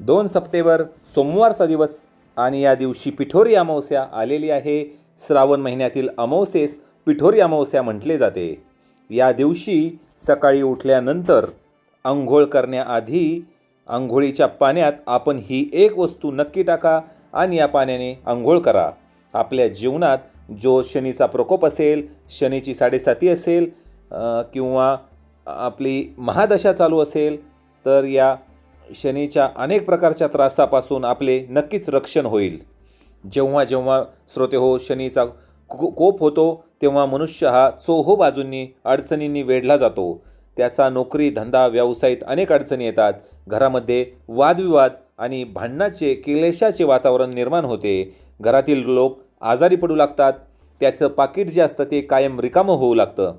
दोन सप्टेंबर सोमवारचा दिवस आणि या दिवशी पिठोरी अमावस्या आलेली आहे. श्रावण महिन्यातील अमावसेस पिठोरी अमावस्या म्हटले जाते. या दिवशी सकाळी उठल्यानंतर आंघोळ करण्याआधी आंघोळीच्या पाण्यात आपण ही एक वस्तू नक्की टाका आणि या पाण्याने आंघोळ करा. आपल्या जीवनात जो शनीचा प्रकोप असेल शनीची साडेसाती असेल किंवा आपली महादशा चालू असेल तर या शनीच्या अनेक प्रकारच्या त्रासापासून आपले नक्कीच रक्षण होईल. जेव्हा जेव्हा श्रोते हो शनीचा को कोप होतो तेव्हा मनुष्य हा चोहो बाजूंनी अडचणींनी वेढला जातो. त्याचा नोकरी धंदा व्यावसायिक अनेक अडचणी येतात. घरामध्ये वादविवाद आणि भांडणाचे क्लेशाचे वातावरण निर्माण होते. घरातील लोक आजारी पडू लागतात. त्याचं पाकिट जे असतं ते कायम रिकामं होऊ लागतं.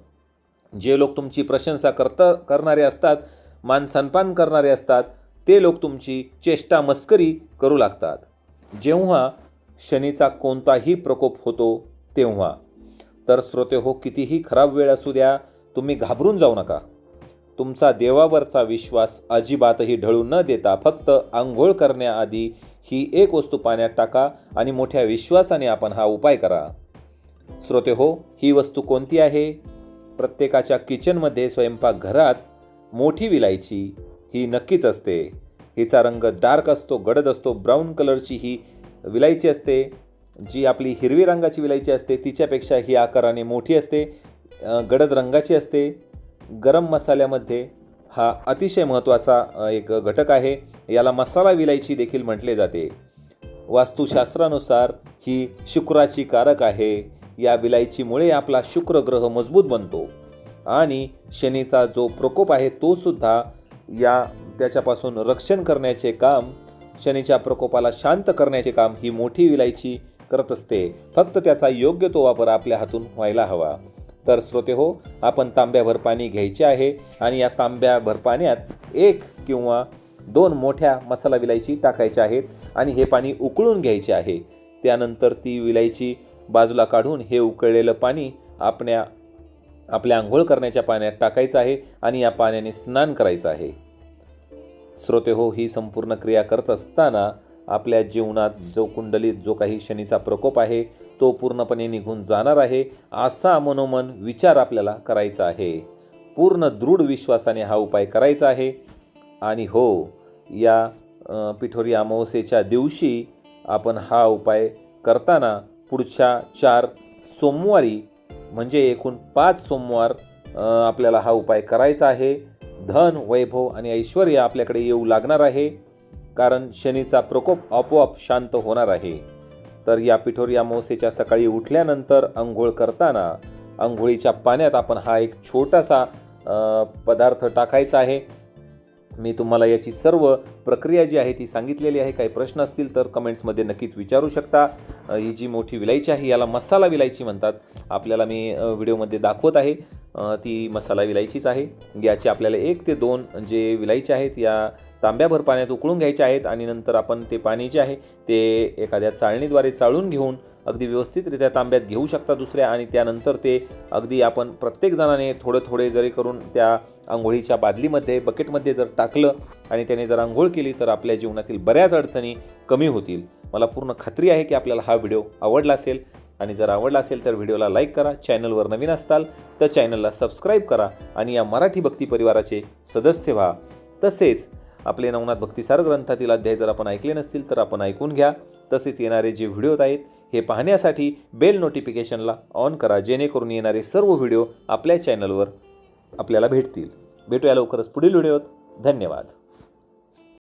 जे लोक तुमची प्रशंसा करता करणारे असतात मान सन्मान करणारे असतात ते लोक तुमची चेष्टा मस्करी करू लागतात. जेव्हा शनीचा कोणताही प्रकोप होतो तेव्हा. तर श्रोते हो कितीही खराब वेळ असू द्या तुम्ही घाबरून जाऊ नका. तुमचा देवावरचा विश्वास अजिबातही ढळू न देता फक्त आंघोळ करण्याआधी ही एक वस्तू पाण्यात टाका आणि मोठ्या विश्वासाने आपण हा उपाय करा. श्रोते हो ही वस्तू कोणती आहे? प्रत्येकाच्या किचनमध्ये स्वयंपाकघरात मोठी विलायची ही नक्कीच असते. हिचा रंग डार्क असतो गडद असतो ब्राऊन कलरची ही विलायची असते. जी आपली हिरवी रंगाची विलायची असते तिच्यापेक्षा ही आकाराने मोठी असते गडद रंगाची असते. गरम मसाल्यामध्ये हा अतिशय महत्त्वाचा एक घटक आहे. याला मसाला विलायची देखील म्हटले जाते. वास्तुशास्त्रानुसार ही शुक्राची कारक आहे. या विलायचीमुळे आपला शुक्र ग्रह मजबूत बनतो. आणि शनीचा जो प्रकोप आहे तो सुद्धा या त्याच्यापासून रक्षण करण्याचे काम शनीच्या प्रकोपाला शांत करण्याचे काम ही मोठी विलायची करत असते. फक्त त्याचा योग्य तो वापर आपल्या हातून व्हायला हवा. तर श्रोते हो आपण तांब्याभर पाणी घ्यायचे आहे आणि या तांब्याभर पाण्यात एक किंवा दोन मोठ्या मसाला विलायची टाकायच्या आहेत आणि हे पाणी उकळून घ्यायचे आहे. त्यानंतर ती विलायची बाजूला काढून हे उकळलेलं पाणी आपल्या आपल्या आंघोळ करण्याच्या पाण्यात टाकायचं आहे आणि या पाण्याने स्नान करायचं आहे. श्रोते हो ही संपूर्ण क्रिया करत असताना आपल्या जीवनात जो कुंडलीत जो काही शनीचा प्रकोप आहे तो पूर्णपणे निघून जाणार आहे असा मनोमन विचार आपल्याला करायचा आहे. पूर्ण दृढ विश्वासाने हा उपाय करायचा आहे. आणि हो या पिठोरी अमावस्येच्या दिवशी आपण हा उपाय करताना पुढच्या चार सोमवारी म्हणजे एकूण पाच सोमवार आपल्याला हा उपाय करायचा आहे. धन वैभव आणि ऐश्वर आपल्याकडे येऊ लागणार आहे. कारण शनीचा प्रकोप आपोआप शांत होणार आहे. तर या पिठोर या मोसेच्या सकाळी उठल्यानंतर आंघोळ करताना आंघोळीच्या पाण्यात आपण हा एक छोटासा पदार्थ टाकायचा आहे. मी तुम्हाला याची सर्व प्रक्रिया जी आहे ती सांगितलेली आहे. काही प्रश्न असतील तर कमेंट्समध्ये नक्कीच विचारू शकता. ही जी मोठी विलायची आहे याला मसाला विलायची म्हणतात. आपल्याला मी व्हिडिओमध्ये दाखवत आहे. ती मसाला विलायचीच आहे. याची आपल्याला एक ते दोन जे विलायचे आहेत या तांब्याभर पाण्यात उकळून घ्यायचे आहेत आणि नंतर आपण ते पाणी जे आहे ते एखाद्या चाळणीद्वारे चाळून घेऊन अगदी व्यवस्थितरित्या तांब्यात घेऊ शकता दुसऱ्या आणि त्यानंतर ते अगदी आपण प्रत्येक जणाने थोडं थोडे जरी करून त्या आंघोळीच्या बादलीमध्ये बकेटमध्ये जर टाकलं आणि त्याने जर आंघोळ केली तर आपल्या जीवनातील बऱ्याच अडचणी कमी होतील. मला पूर्ण खात्री आहे की आपल्याला हा व्हिडिओ आवडला असेल आणि जर आवडला असेल तर व्हिडिओला लाईक करा चॅनलवर नवीन असताल तर चॅनलला सबस्क्राईब करा आणि या मराठी भक्ती परिवाराचे सदस्य व्हा. तसेच आपले नवनाथ भक्तिसार ग्रंथातील अध्याय जर आपण ऐकले नसतील तर आपण ऐकून घ्या. तसेच येणारे जे व्हिडिओ आहेत हे पाहण्यासाठी बेल नोटिफिकेशनला ऑन करा जेणेकरून येणारे सर्व व्हिडिओ आपल्या चॅनलवर आपल्याला भेटतील. भेटूया लवकरच पुढील व्हिडिओत. धन्यवाद.